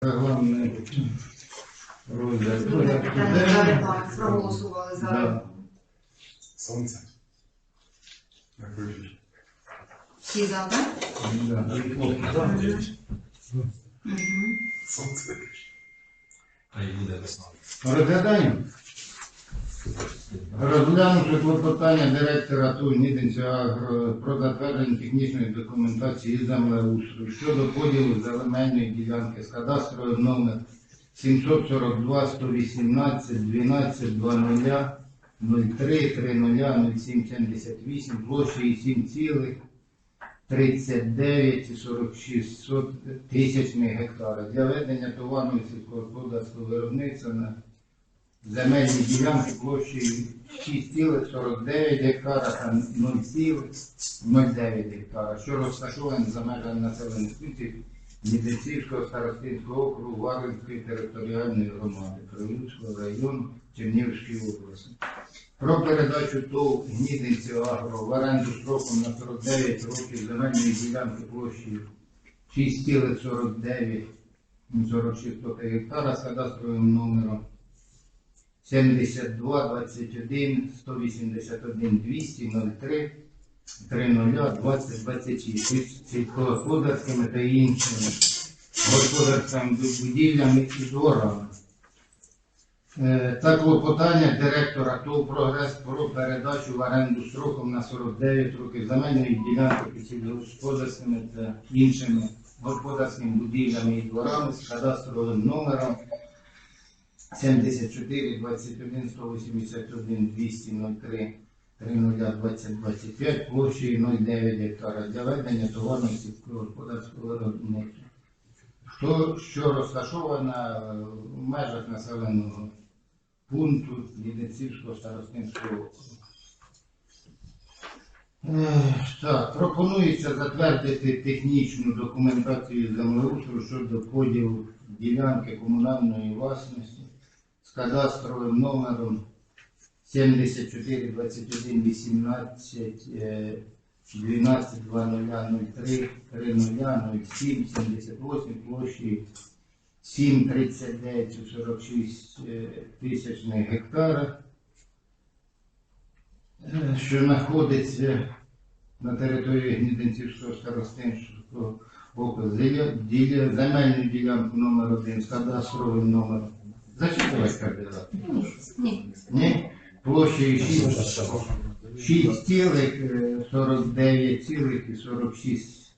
регламент розгляд. Проголосували за. Сонце. Всі за, так? Сонце. Хай буде весна. Розглядаємо. Розглянувши клопотання директора ТУ Ніденця про затвердження технічної документації землеустрою щодо поділу земельної ділянки з кадастровим номер 742 118 12 00 03 30 0778 площею 7 цілих 39,46 тисячних гектарів для ведення товарного сільськогосподарського виробництва на земельні ділянки площею 6,49 гектара та 0,09 гектара, що розташовані за межами населених пунктів Медицинського старостинського округу Варвинської територіальної громади Прилуцького району Чернігівської області. Про передачу ТОВ Гнідинці Агро в оренду строком на 49 років земельної ділянки площею 6,49 46 гектара з кадастровим номером 72 21 181 200 03 30 20 26 сільськогосподарськими та іншими господарськими будівлями і дворами. Е, Та клопотання директора ТОВ «Прогрес» про передачу в оренду строком на 49 років земельної ділянки під сільськогосподарськими та іншими господарськими будівлями і дворами з кадастровим номером 74 21 181 200 03 30 20 25 площею 0,9 гектара для ведення товарного сільськогосподарського виробництва. Хто що розташована в межах населеного пункту Лідницівського старостинського округу. Так, пропонується затвердити технічну документацію землеустрою щодо поділу ділянки комунальної власності з кадастровим номером 74 21 18 е, 12 2003 30 07 78 площі 7,39 46 е, тисячних гектара, що знаходиться на території Гнідинцівського старостинського округу, земельну ділянку номер 1 з кадастровим номером. Зачитувати кандидат. Ні. Ні? Площею 6 6,49,46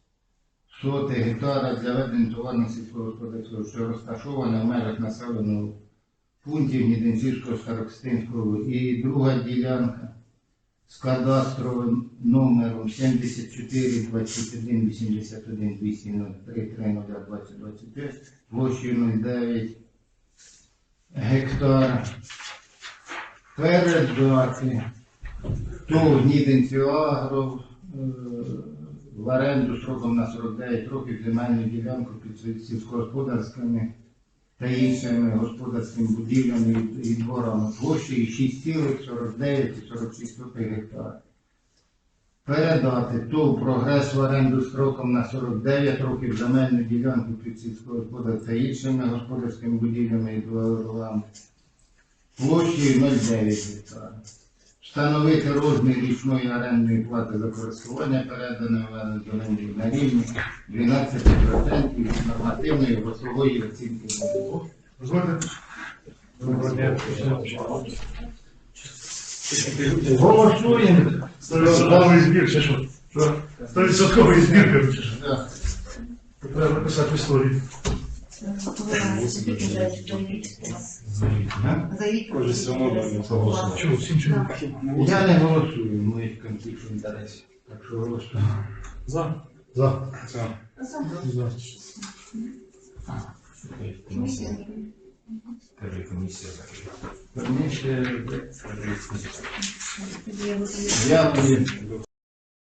сотих гектара для ведення товарного сільськогосподарського, що розташоване в межах населеного пунктів Ніденцівського старостинського і друга ділянка з кадастровим номером 74 21 81 203 30 20 25 площею 0,9 гектара передати ту Гнідинцю Агро е, в оренду сроком на 49 років земельну ділянку під сільськогосподарськими та іншими господарськими будівлями і- і дворами площею 6,49,46 гектар. Передати ТОВ прогрес в оренду строком на 49 років земельну ділянку під сільськогосподарськими та іншими господарськими будівлями і дворами площею 0,9 гектара. Встановити розмір річної орендної плати за користування переданої в оренду на рівні 12% від нормативної грошової оцінки. Дозвольте. Голосуємо. Стовідсотковий збір, чи що? Стовідсотковий збір, коротше, що? Треба написати чому? Я не голосую, моїх конфліктів інтересів. Так що голосую. За. За. Це За. комісія. Скажи, комісія закрита. Верніше, Скажи, комісія. я